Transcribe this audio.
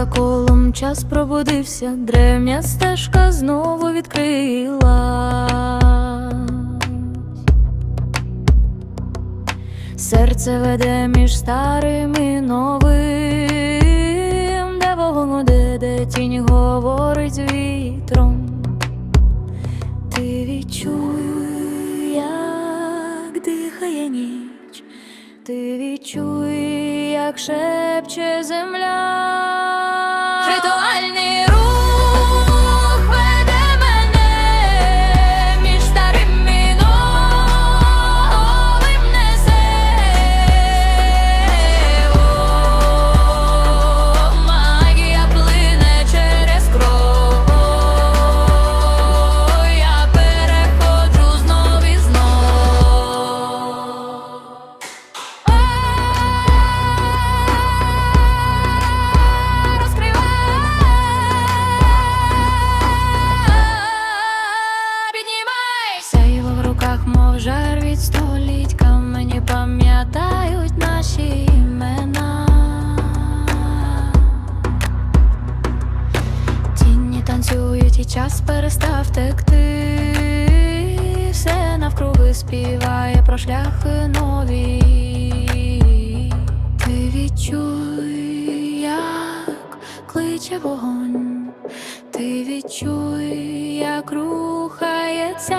за колом час пробудився, древня стежка знову відкрила. Серце веде між старим і новим, де вогонь, де, де тінь говорить вітром. Ти відчуй, як дихає ніч, ти відчуй, як шепче земля. Руках, мов жар від століть Камені пам'ятають наші імена. Тіні танцюють і час перестав текти. Все навкруги співає про шляхи нові. Ти відчуй, як кличе вогонь Ти відчуй, як рухається